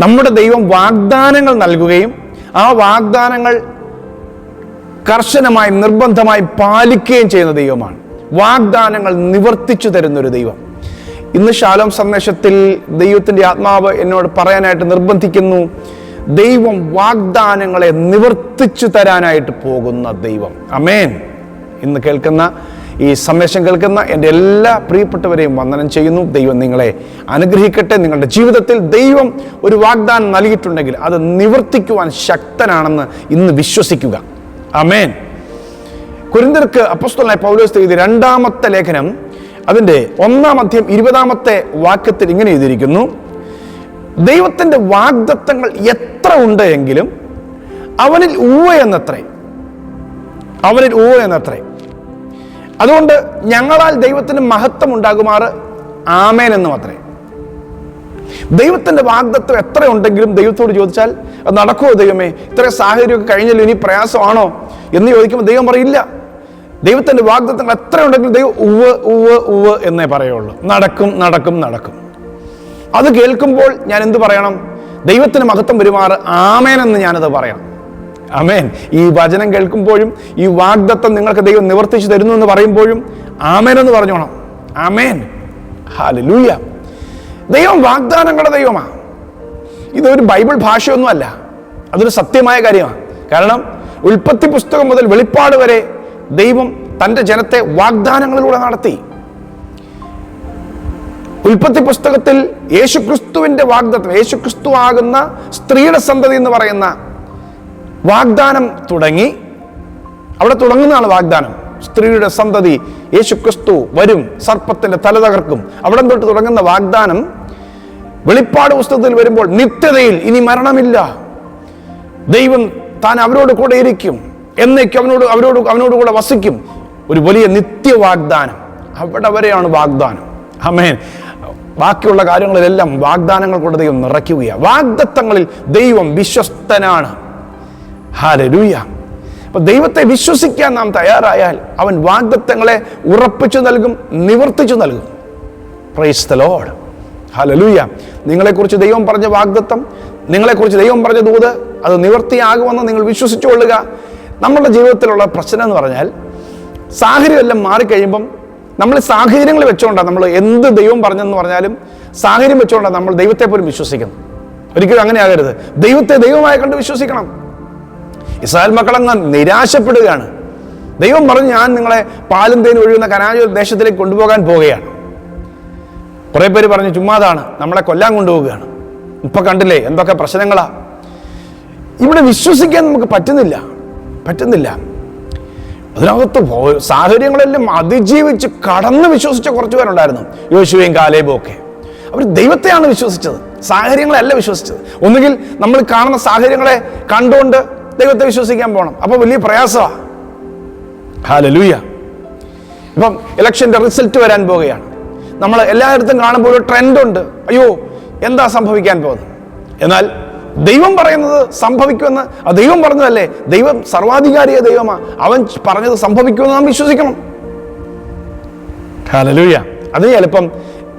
നമ്മുടെ ദൈവം വാഗ്ദാനങ്ങൾ നൽകുകയും ആ വാഗ്ദാനങ്ങൾ കർശനമായി നിർബന്ധമായി പാലിക്കുകയും ചെയ്യുന്ന ദൈവമാണ്. വാഗ്ദാനങ്ങൾ നിവർത്തിച്ചു തരുന്നൊരു ദൈവം. ഇന്ന് ശാലോം സന്ദേശത്തിൽ ദൈവത്തിന്റെ ആത്മാവ് എന്നോട് പറയാനായിട്ട് നിർബന്ധിക്കുന്നു. ദൈവം വാഗ്ദാനങ്ങളെ നിവർത്തിച്ചു തരാനായിട്ട് പോകുന്ന ദൈവം. അമേൻ ഇന്ന് കേൾക്കുന്ന ഈ സന്ദേശം കേൾക്കുന്ന എന്റെ എല്ലാ പ്രിയപ്പെട്ടവരെയും വന്ദനം ചെയ്യുന്നു. ദൈവം നിങ്ങളെ അനുഗ്രഹിക്കട്ടെ. നിങ്ങളുടെ ജീവിതത്തിൽ ദൈവം ഒരു വാഗ്ദാനം നൽകിയിട്ടുണ്ടെങ്കിൽ അത് നിവർത്തിക്കുവാൻ ശക്തനാണെന്ന് ഇന്ന് വിശ്വസിക്കുക. അമേൻ കുരിന്തർക്ക് അപ്പസ്തുലായ പൗലോസ് എഴുതിയ രണ്ടാമത്തെ ലേഖനം അതിന്റെ ഒന്നാം അധ്യം ഇരുപതാമത്തെ വാക്യത്തിൽ ഇങ്ങനെ എഴുതിയിരിക്കുന്നു. ദൈവത്തിന്റെ വാഗ്ദത്തങ്ങൾ എത്ര ഉണ്ട് എങ്കിലും അവനിൽ ഊവ എന്നത്രേ. അവനിൽ ഊവ എന്നത്രേ. അതുകൊണ്ട് ഞങ്ങളാൽ ദൈവത്തിന് മഹത്വം ഉണ്ടാകുമാറ് ആമേൻ എന്ന് മാത്രമേ. ദൈവത്തിന്റെ വാഗ്ദത്വം എത്ര ഉണ്ടെങ്കിലും ദൈവത്തോട് ചോദിച്ചാൽ അത് നടക്കുമോ ദൈവമേ? ഇത്ര സാഹചര്യമൊക്കെ കഴിഞ്ഞല്ലോ ഇനി പ്രയാസമാണോ? എന്ന് ചോദിക്കുമ്പോൾ ദൈവം പറയില്ല. ദൈവത്തിന്റെ വാഗ്ദത്തങ്ങൾ എത്ര ഉണ്ടെങ്കിലും ദൈവം ഉവ് ഉവ് ഉവ് എന്നേ പറയുള്ളൂ. നടക്കും നടക്കും നടക്കും. അത് കേൾക്കുമ്പോൾ ഞാൻ എന്ത് പറയണം? ദൈവത്തിന് മഹത്വം പെരുമാറ് ആമേനെന്ന് ഞാനത് പറയണം. ആമേൻ. ഈ വചനം കേൾക്കുമ്പോഴും ഈ വാഗ്ദത്തം നിങ്ങൾക്ക് ദൈവം നിവർത്തിച്ചു തരുന്നു എന്ന് പറയുമ്പോഴും ആമേൻ എന്ന് പറഞ്ഞോണം. ആമേൻ. ഹാലലൂയ ദൈവം വാഗ്ദാനങ്ങളുടെ ദൈവമാണ് ഇതൊരു ബൈബിൾ ഭാഷയൊന്നുമല്ല അതൊരു സത്യമായ കാര്യമാണ് കാരണം ഉൽപ്പത്തി പുസ്തകം മുതൽ വെളിപ്പാട് വരെ ദൈവം തന്റെ ജനത്തെ വാഗ്ദാനങ്ങളിലൂടെ നടത്തി. ഉൽപ്പത്തി പുസ്തകത്തിൽ യേശുക്രിസ്തുവിന്റെ വാഗ്ദത്വം യേശുക്രിസ്തു ആകുന്ന സ്ത്രീയുടെ സന്തതി എന്ന് പറയുന്ന വാഗ്ദാനം തുടങ്ങി. അവിടെ തുടങ്ങുന്നതാണ് വാഗ്ദാനം. സ്ത്രീയുടെ സന്തതി യേശു ക്രിസ്തു വരും സർപ്പത്തിന്റെ തല തകർക്കും. അവിടെ തൊട്ട് തുടങ്ങുന്ന വാഗ്ദാനം വെളിപ്പാട് പുസ്തകത്തിൽ വരുമ്പോൾ നിത്യതയിൽ ഇനി മരണമില്ല. ദൈവം താൻ അവരോട് കൂടെ ഇരിക്കും. എന്നേക്കും അവനോട് അവരോട് അവനോട് കൂടെ വസിക്കും. ഒരു വലിയ നിത്യ വാഗ്ദാനം. അവിടെ വരെയാണ് വാഗ്ദാനം. അമേൻ ബാക്കിയുള്ള കാര്യങ്ങളിലെല്ലാം വാഗ്ദാനങ്ങൾ കൊണ്ട് ദൈവം നിറയ്ക്കുകയാണ് വാഗ്ദത്തങ്ങളിൽ ദൈവം വിശ്വസ്തനാണ്. ഹാലലൂയ. അപ്പൊ ദൈവത്തെ വിശ്വസിക്കാൻ നാം തയ്യാറായാൽ അവൻ വാഗ്ദത്തങ്ങളെ ഉറപ്പിച്ചു നൽകും നിവർത്തിച്ചു നൽകും. പ്രൈസ് ഹലലൂയ നിങ്ങളെക്കുറിച്ച് ദൈവം പറഞ്ഞ വാഗ്ദത്തം നിങ്ങളെക്കുറിച്ച് ദൈവം പറഞ്ഞ ദൂത് അത് നിവർത്തിയാകുമെന്ന് നിങ്ങൾ വിശ്വസിച്ചുകൊള്ളുക. നമ്മളുടെ ജീവിതത്തിലുള്ള പ്രശ്നം എന്ന് പറഞ്ഞാൽ സാഹചര്യമെല്ലാം മാറിക്കഴിയുമ്പം നമ്മൾ സാഹചര്യങ്ങൾ വെച്ചുകൊണ്ടാണ് നമ്മൾ എന്ത് ദൈവം പറഞ്ഞെന്ന് പറഞ്ഞാലും സാഹചര്യം വെച്ചുകൊണ്ടാണ് നമ്മൾ ദൈവത്തെ പോലും വിശ്വസിക്കുന്നത്. ഒരിക്കലും അങ്ങനെ ആകരുത് ദൈവത്തെ ദൈവമായി കണ്ട് വിശ്വസിക്കണം. ഇസ്രായേൽ മക്കളങ്ങ് നിരാശപ്പെടുകയാണ്. ദൈവം പറഞ്ഞു ഞാൻ നിങ്ങളെ പാലും തേനും ഒഴുകുന്ന കനാജ ദേശത്തിലേക്ക് കൊണ്ടുപോകാൻ പോവുകയാണ്. കുറെ പേര് പറഞ്ഞു ചുമ്മാതാണ് നമ്മളെ കൊല്ലാൻ കൊണ്ടുപോവുകയാണ്. ഇപ്പൊ കണ്ടില്ലേ എന്തൊക്കെ പ്രശ്നങ്ങളാ. ഇവിടെ വിശ്വസിക്കാൻ നമുക്ക് പറ്റുന്നില്ല പറ്റുന്നില്ല. അതിനകത്ത് സാഹചര്യങ്ങളെല്ലാം അതിജീവിച്ച് കടന്ന് വിശ്വസിച്ച കുറച്ച് പേരുണ്ടായിരുന്നു യോശുവയും കാലേബും ഒക്കെ. അവർ ദൈവത്തെയാണ് വിശ്വസിച്ചത് സാഹചര്യങ്ങളല്ല വിശ്വസിച്ചത്. ഒന്നുകിൽ നമ്മൾ കാണുന്ന സാഹചര്യങ്ങളെ കണ്ടുകൊണ്ട് ദൈവത്തെ വിശ്വസിക്കാൻ പോകണം അപ്പോൾ വലിയ പ്രയാസമാണ് ഹാലലൂയ ഇപ്പം ഇലക്ഷന്റെ റിസൾട്ട് വരാൻ പോവുകയാണ്. നമ്മൾ എല്ലായിടത്തും കാണുമ്പോൾ ഒരു ട്രെൻഡുണ്ട് അയ്യോ എന്താ സംഭവിക്കാൻ പോകുന്നത്? എന്നാൽ ദൈവം പറയുന്നത് സംഭവിക്കുമെന്ന് ആ ദൈവം പറഞ്ഞതല്ലേ? ദൈവം സർവാധികാരിയ ദൈവമാണ് അവൻ പറഞ്ഞത് സംഭവിക്കുമെന്ന് നാം വിശ്വസിക്കണം. ഹാലലൂയ അതിന് ചിലപ്പം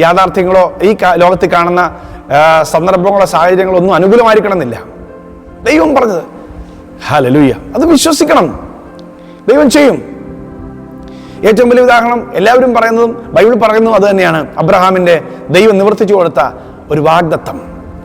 യാഥാർത്ഥ്യങ്ങളോ ഈ ലോകത്ത് ലോകത്തിൽ കാണുന്ന സന്ദർഭങ്ങളോ സാഹചര്യങ്ങളോ ഒന്നും അനുകൂലമായിരിക്കണമെന്നില്ല. ദൈവം പറഞ്ഞത് ഹാലലൂയ. അത് വിശ്വസിക്കണം. ദൈവം ചെയ്യും. ഏറ്റവും വലിയ ഉദാഹരണം എല്ലാവരും പറയുന്നതും ബൈബിൾ പറയുന്നതും അത് തന്നെയാണ്. അബ്രഹാമിന്റെ ദൈവം നിവർത്തിച്ചു കൊടുത്ത ഒരു വാഗ്ദത്തം.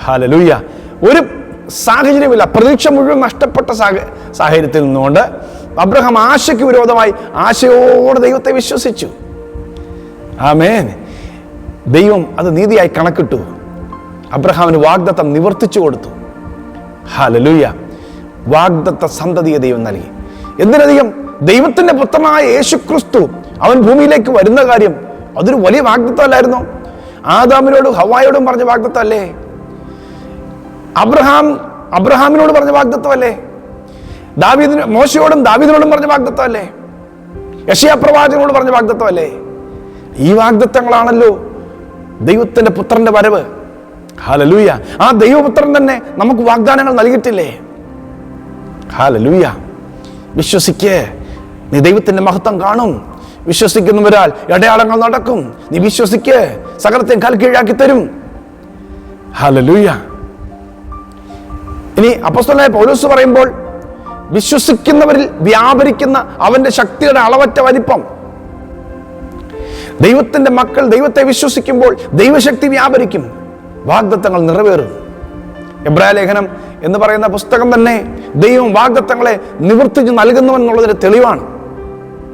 ഹലലുയ്യ ഒരു സാഹചര്യമില്ല പ്രതീക്ഷ മുഴുവൻ നഷ്ടപ്പെട്ട സാഹ- സാഹചര്യത്തിൽ നിന്നുകൊണ്ട് അബ്രഹാം ആശയ്ക്ക് വിരോധമായി ആശയോടെ ദൈവത്തെ വിശ്വസിച്ചു. ആമേൻ. ദൈവം അത് നീതിയായി കണക്കിട്ടു. അബ്രഹാമിന് വാഗ്ദത്തം നിവർത്തിച്ചു കൊടുത്തു. ഹാലലൂയ. വാഗ്ദത്ത സന്തതിയെ ദൈവം നൽകി. എന്തിനധികം ദൈവത്തിന്റെ പുത്രനായ യേശുക്രിസ്തു അവൻ ഭൂമിയിലേക്ക് വരുന്ന കാര്യം അതൊരു വലിയ വാഗ്ദത്തമല്ലായിരുന്നു? ആദാമിനോടും ഹവായോടും പറഞ്ഞ വാഗ്ദത്തമല്ലേ? അബ്രഹാം അബ്രഹാമിനോട് പറഞ്ഞ വാഗ്ദത്തമല്ലേ? ദാവീദിന് മോശയോടും ദാവീദിനോടും പറഞ്ഞ വാഗ്ദത്തമല്ലേ? യശയാ പ്രവാചകനോട് പറഞ്ഞ വാഗ്ദത്തമല്ലേ? ഈ വാഗ്ദത്തങ്ങളാണല്ലോ ദൈവത്തിന്റെ പുത്രന്റെ വരവ്. ഹാലലൂയ ആ ദൈവപുത്രൻ തന്നെ നമുക്ക് വാഗ്ദാനങ്ങൾ നൽകിയിട്ടില്ലേ? ഹാലലൂയ വിശ്വസിക്കേ. നീ ദൈവത്തിന്റെ മഹത്വം കാണും. വിശ്വസിക്കുന്നവരാൽ ഇടയാളങ്ങൾ നടക്കും. നീ വിശ്വസിക്കേ. സകലത്തെ കാൽ കീഴാക്കി തരും. ഹാലലൂയ ഇനി അപ്പസ്തലനായ പൗലോസ് പറയുമ്പോൾ വിശ്വസിക്കുന്നവരിൽ വ്യാപരിക്കുന്ന അവന്റെ ശക്തിയുടെ അളവറ്റ വലിപ്പം. ദൈവത്തിന്റെ മക്കൾ ദൈവത്തെ വിശ്വസിക്കുമ്പോൾ ദൈവശക്തി വ്യാപരിക്കും. വാഗ്ദത്തങ്ങൾ നിറവേറും. എബ്രായ ലേഖനം എന്ന് പറയുന്ന പുസ്തകം തന്നെ ദൈവം വാഗ്ദത്തങ്ങളെ നിവർത്തിച്ച് നൽകുന്നു എന്നുള്ളതിന് തെളിവാണ്.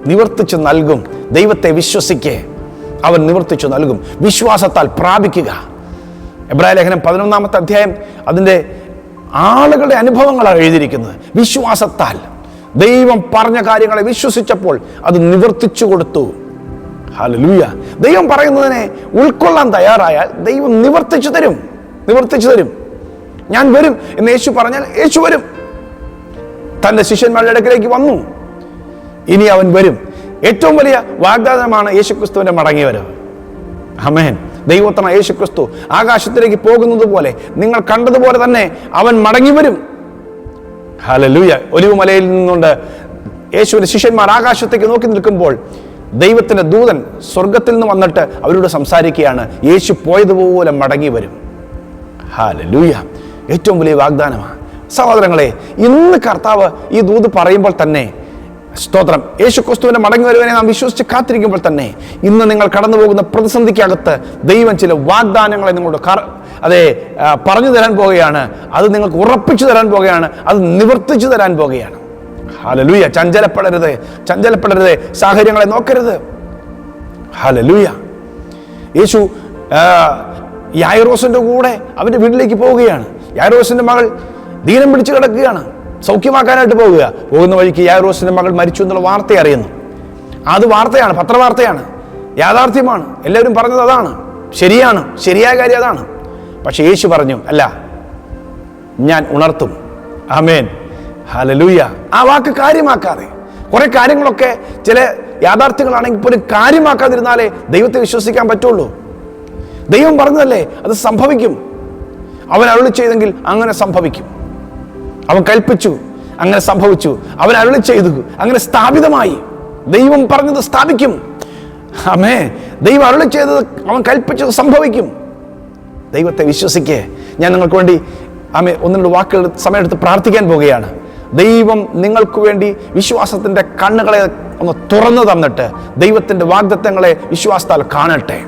നിവർത്തിച്ച് നൽകും. ദൈവത്തെ വിശ്വസിക്കേ. അവൻ നിവർത്തിച്ചു നൽകും. വിശ്വാസത്താൽ പ്രാപിക്കുക. എബ്രായ ലേഖനം പതിനൊന്നാമത്തെ അധ്യായം അതിന്റെ ആളുകളുടെ അനുഭവങ്ങളാണ് എഴുതിയിരിക്കുന്നത്. വിശ്വാസത്താൽ. ദൈവം പറഞ്ഞ കാര്യങ്ങളെ വിശ്വസിച്ചപ്പോൾ അത് നിവർത്തിച്ചു കൊടുത്തു. ഹല്ലേലൂയ. ദൈവം പറയുന്നതിനെ ഉൾക്കൊള്ളാൻ തയ്യാറായാൽ ദൈവം നിവർത്തിച്ചു തരും. നിവർത്തിച്ചു തരും. ഞാൻ വരും എന്ന് യേശു പറഞ്ഞാൽ യേശു വരും. തന്റെ ശിഷ്യന്മാരുടെ അടുക്കിലേക്ക് വന്നു. ഇനി അവൻ വരും. ഏറ്റവും വലിയ വാഗ്ദാനമാണ് യേശുക്രിസ്തുവിന്റെ മടങ്ങി വരവ് അമേൻ ദൈവത്തണ യേശുക്രിസ്തു ആകാശത്തിലേക്ക് പോകുന്നത് പോലെ നിങ്ങൾ കണ്ടതുപോലെ തന്നെ അവൻ മടങ്ങി വരും. ഹലലൂയ ഒലിവ് മലയിൽ നിന്നുകൊണ്ട് യേശുവിന്റെ ശിഷ്യന്മാർ ആകാശത്തേക്ക് നോക്കി നിൽക്കുമ്പോൾ ദൈവത്തിന്റെ ദൂതൻ സ്വർഗത്തിൽ നിന്ന് വന്നിട്ട് അവരോട് സംസാരിക്കുകയാണ്. യേശു പോയതുപോലെ മടങ്ങി വരും. ഹാലലൂയ ഏറ്റവും വലിയ വാഗ്ദാനമാണ്. സഹോദരങ്ങളെ ഇന്ന് കർത്താവ് ഈ ദൂത് പറയുമ്പോൾ തന്നെ സ്തോത്രം. യേശു ക്രിസ്തുവിനെ മടങ്ങി വരുവനെ നാം വിശ്വസിച്ച് കാത്തിരിക്കുമ്പോൾ തന്നെ ഇന്ന് നിങ്ങൾ കടന്നു പോകുന്ന പ്രതിസന്ധിക്കകത്ത് ദൈവം ചില വാഗ്ദാനങ്ങളെ നിങ്ങളോട് അതെ പറഞ്ഞു തരാൻ പോകുകയാണ്. അത് നിങ്ങൾക്ക് ഉറപ്പിച്ചു തരാൻ പോകുകയാണ്. അത് നിവർത്തിച്ചു തരാൻ പോകുകയാണ്. ഹലലൂയ ചഞ്ചലപ്പെടരുത്. ചഞ്ചലപ്പെടരുത്. സാഹചര്യങ്ങളെ നോക്കരുത്. ഹലലൂയ യേശു ആ, കൂടെ അവന്റെ വീട്ടിലേക്ക് പോവുകയാണ്. യായിറോസിന്റെ മകൾ ദീനം പിടിച്ചു കിടക്കുകയാണ്. സൗഖ്യമാക്കാനായിട്ട് പോവുക. പോകുന്ന വഴിക്ക് യായിറോസിന്റെ മകൾ മരിച്ചു എന്നുള്ള വാർത്ത അറിയുന്നു. അത് വാർത്തയാണ് പത്രവാർത്തയാണ്. യാഥാർത്ഥ്യമാണ്. എല്ലാവരും പറഞ്ഞത് അതാണ്. ശരിയാണ്. ശരിയായ കാര്യം അതാണ്. പക്ഷേ യേശു പറഞ്ഞു അല്ല ഞാൻ ഉണർത്തും. ആമേൻ. ഹലലൂയ ആ വാക്ക് കാര്യമാക്കാതെ. കുറെ കാര്യങ്ങളൊക്കെ ചില യാഥാർത്ഥ്യങ്ങളാണെങ്കിൽ പോലും കാര്യമാക്കാതിരുന്നാലേ ദൈവത്തെ വിശ്വസിക്കാൻ പറ്റുള്ളൂ. ദൈവം പറഞ്ഞതല്ലേ അത് സംഭവിക്കും. അവൻ അരുളി ചെയ്തെങ്കിൽ അങ്ങനെ സംഭവിക്കും. അവൻ കൽപ്പിച്ചു അങ്ങനെ സംഭവിച്ചു. അവൻ അരുളി ചെയ്തു അങ്ങനെ സ്ഥാപിതമായി. ദൈവം പറഞ്ഞത് സ്ഥാപിക്കും. അമേ ദൈവം അരുളി ചെയ്തത് അവൻ കൽപ്പിച്ചത് സംഭവിക്കും. ദൈവത്തെ വിശ്വസിക്കേ. ഞാൻ നിങ്ങൾക്ക് വേണ്ടി ആമേ ഒന്ന് രണ്ട് വാക്കുകൾ സമയമെടുത്ത് പ്രാർത്ഥിക്കാൻ പോവുകയാണ്. ദൈവം നിങ്ങൾക്ക് വേണ്ടി വിശ്വാസത്തിന്റെ കണ്ണുകളെ ഒന്ന് തുറന്നു തന്നിട്ട് ദൈവത്തിന്റെ വാഗ്ദത്തങ്ങളെ വിശ്വാസത്താൽ കാണട്ടെ.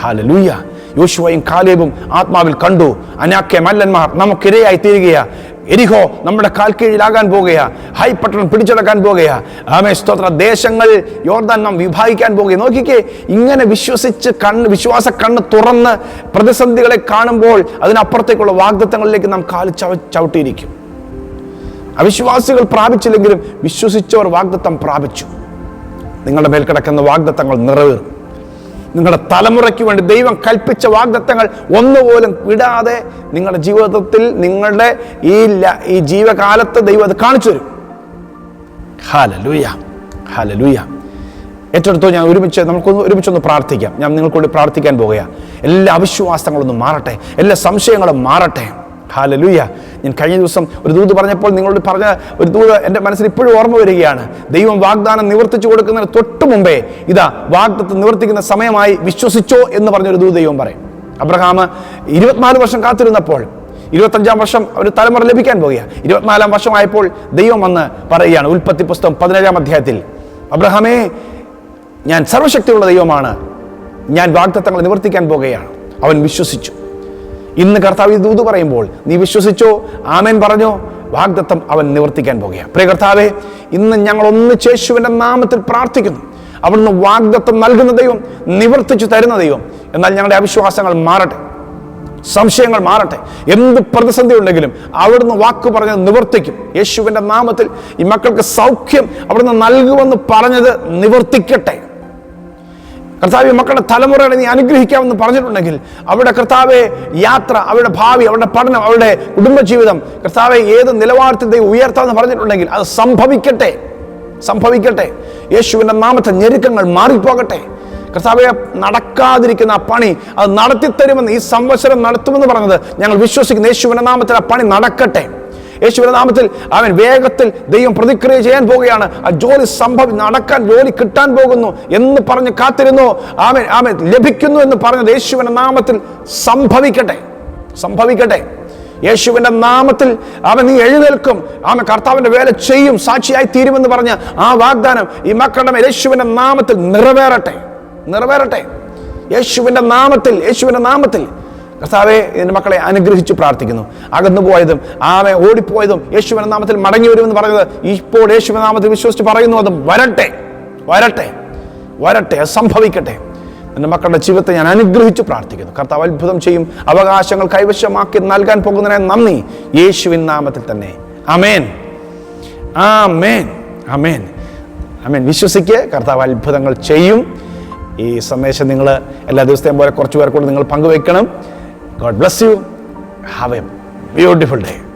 ഹാലലൂയ യോശുവയും കാലേബും ആത്മാവിൽ കണ്ടു. അനാക്കെ മല്ലന്മാർ നമുക്കിരയായി തീരുകയാ. എരിഹോ നമ്മുടെ കാൽ കീഴിലാകാൻ പോകുകയാ. ഹൈ പട്ടണം പിടിച്ചെടുക്കാൻ പോകുകയാ. ആമേ സ്തോത്ര. ദേശങ്ങൾ യോർദാൻ നാം വിഭാഗിക്കാൻ പോകുക നോക്കിക്കേ ഇങ്ങനെ വിശ്വസിച്ച് കണ്ണ് വിശ്വാസ കണ്ണ് തുറന്ന് പ്രതിസന്ധികളെ കാണുമ്പോൾ അതിനപ്പുറത്തേക്കുള്ള വാഗ്ദത്തങ്ങളിലേക്ക് നാം കാൽ ചവ ചവിട്ടിയിരിക്കും. അവിശ്വാസികൾ പ്രാപിച്ചില്ലെങ്കിലും വിശ്വസിച്ചവർ വാഗ്ദത്തം പ്രാപിച്ചു. നിങ്ങളുടെ മേൽ കിടക്കുന്ന വാഗ്ദത്തങ്ങൾ നിറവേറും. നിങ്ങളുടെ തലമുറയ്ക്ക് വേണ്ടി ദൈവം കൽപ്പിച്ച വാഗ്ദത്തങ്ങൾ ഒന്നുപോലും വിടാതെ നിങ്ങളുടെ ജീവിതത്തിൽ നിങ്ങളുടെ ഈ ഈ ജീവകാലത്ത് ദൈവം അത് കാണിച്ചു തരും. ഹാലലൂയ. ഹാലലൂയ. ഏറ്റെടുത്തോ ഞാൻ ഒരുമിച്ച് നമുക്കൊന്ന് ഒരുമിച്ചൊന്ന് പ്രാർത്ഥിക്കാം. ഞാൻ നിങ്ങൾക്ക് പ്രാർത്ഥിക്കാൻ പോകുക എല്ലാ അവിശ്വാസങ്ങളൊന്നും മാറട്ടെ. എല്ലാ സംശയങ്ങളും മാറട്ടെ. ഹാലലൂയ. ഞാൻ കഴിഞ്ഞ ദിവസം ഒരു ദൂത് പറഞ്ഞപ്പോൾ നിങ്ങളോട് പറഞ്ഞ ഒരു ദൂത് എന്റെ മനസ്സിൽ ഇപ്പോഴും ഓർമ്മ വരികയാണ്. ദൈവം വാഗ്ദാനം നിവർത്തിച്ചു കൊടുക്കുന്നതിന് തൊട്ട് മുമ്പേ ഇതാ വാഗ്ദത്ത് നിവർത്തിക്കുന്ന സമയമായി വിശ്വസിച്ചോ എന്ന് പറഞ്ഞൊരു ദൂത് ദൈവം പറയും. അബ്രഹാം ഇരുപത്തിനാല് വർഷം കാത്തിരുന്നപ്പോൾ ഇരുപത്തഞ്ചാം വർഷം ഒരു തലമുറ ലഭിക്കാൻ പോകുക ഇരുപത്തിനാലാം വർഷമായപ്പോൾ ദൈവം വന്ന് പറയുകയാണ് ഉൽപ്പത്തി പുസ്തകം പതിനേഴാം അധ്യായത്തിൽ. അബ്രഹാമേ ഞാൻ സർവശക്തിയുള്ള ദൈവമാണ്. ഞാൻ വാഗ്ദത്തങ്ങൾ നിവർത്തിക്കാൻ പോകുകയാണ് അവൻ വിശ്വസിച്ചു. ഇന്ന് കർത്താവ് ദൂത് പറയുമ്പോൾ നീ വിശ്വസിച്ചോ? ആമേൻ പറഞ്ഞോ? വാഗ്ദത്തം അവൻ നിവർത്തിക്കാൻ പോകുകയാണ്. പ്രിയ കർത്താവെ ഇന്ന് ഞങ്ങൾ ഒന്ന് ചേശുവിന്റെ നാമത്തിൽ പ്രാർത്ഥിക്കുന്നു. അവിടുന്ന് വാഗ്ദത്തം നൽകുന്ന ദൈവം നിവർത്തിച്ചു തരുന്ന ദൈവം. എന്നാൽ ഞങ്ങളുടെ അവിശ്വാസങ്ങൾ മാറട്ടെ. സംശയങ്ങൾ മാറട്ടെ. എന്ത് പ്രതിസന്ധി ഉണ്ടെങ്കിലും അവിടുന്ന് വാക്ക് പറഞ്ഞത് നിവർത്തിക്കും. യേശുവിന്റെ നാമത്തിൽ ഈ മക്കൾക്ക് സൗഖ്യം അവിടുന്ന് നൽകുമെന്ന് പറഞ്ഞത് നിവർത്തിക്കട്ടെ. കർത്താവ് മക്കളുടെ തലമുറകളെ നീ അനുഗ്രഹിക്കാമെന്ന് പറഞ്ഞിട്ടുണ്ടെങ്കിൽ അവരുടെ കർത്താവെ യാത്ര അവരുടെ ഭാവി അവരുടെ പഠനം അവരുടെ കുടുംബജീവിതം കർത്താവെ ഏത് നിലവാരത്തിന്റെ ഉയർത്താമെന്ന് പറഞ്ഞിട്ടുണ്ടെങ്കിൽ അത് സംഭവിക്കട്ടെ. സംഭവിക്കട്ടെ. യേശുവിന്റെ നാമത്തെ ഞെരുക്കങ്ങൾ മാറിപ്പോകട്ടെ. കർത്താവെ നടക്കാതിരിക്കുന്ന ആ പണി അത് നടത്തിത്തരുമെന്ന് ഈ സംവത്സരം നടത്തുമെന്ന് പറഞ്ഞത് ഞങ്ങൾ വിശ്വസിക്കുന്ന. യേശുവിന്റെ നാമത്തിൽ ആ പണി നടക്കട്ടെ. യേശുവിന്റെ നാമത്തിൽ അവൻ വേഗത്തിൽ ദൈവം പ്രതിക്രിയ ചെയ്യാൻ പോവുകയാണ്. ആ ജോലി സംഭവം നടക്കാൻ ജോലി കിട്ടാൻ പോകുന്നു എന്ന് പറഞ്ഞ് കാത്തിരുന്നു. ആമൻ ആമൻ. ലഭിക്കുന്നു എന്ന് പറഞ്ഞത് യേശുവിന്റെ നാമത്തിൽ സംഭവിക്കട്ടെ. സംഭവിക്കട്ടെ. യേശുവിന്റെ നാമത്തിൽ അവൻ നീ എഴുന്നേൽക്കും. അവൻ കർത്താവിന്റെ വേല ചെയ്യും സാക്ഷിയായി തീരുമെന്ന് പറഞ്ഞ ആ വാഗ്ദാനം ഈ മക്കളുടെ യേശുവിന്റെ നാമത്തിൽ നിറവേറട്ടെ. നിറവേറട്ടെ. യേശുവിന്റെ നാമത്തിൽ യേശുവിന്റെ നാമത്തിൽ കർത്താവെ എന്റെ മക്കളെ അനുഗ്രഹിച്ച് പ്രാർത്ഥിക്കുന്നു. അകന്നു പോയതും ആമെ ഓടിപ്പോയതും യേശുവിന്റെ നാമത്തിൽ മടങ്ങി വരുമെന്ന് പറഞ്ഞത് ഇപ്പോൾ യേശുവിൻ നാമത്തിൽ വിശ്വസിച്ച് പറയുന്നു. അതും വരട്ടെ വരട്ടെ വരട്ടെ സംഭവിക്കട്ടെ. എന്റെ മക്കളുടെ ജീവിതത്തെ ഞാൻ അനുഗ്രഹിച്ച് പ്രാർത്ഥിക്കുന്നു. കർത്താവ് അത്ഭുതം ചെയ്യും അവകാശങ്ങൾ കൈവശമാക്കി നൽകാൻ പോകുന്നതിനെ നന്ദി. യേശുവിൻ നാമത്തിൽ തന്നെ. അമേൻ ആ മേൻ അമേൻ അമേൻ വിശ്വസിക്കുക കർത്താവ് അത്ഭുതങ്ങൾ ചെയ്യും. ഈ സന്ദേശം നിങ്ങൾ എല്ലാ ദിവസത്തെയും പോലെ കുറച്ച് പേർ കൂടെ നിങ്ങൾ പങ്കുവെക്കണം God bless you. Have a beautiful day.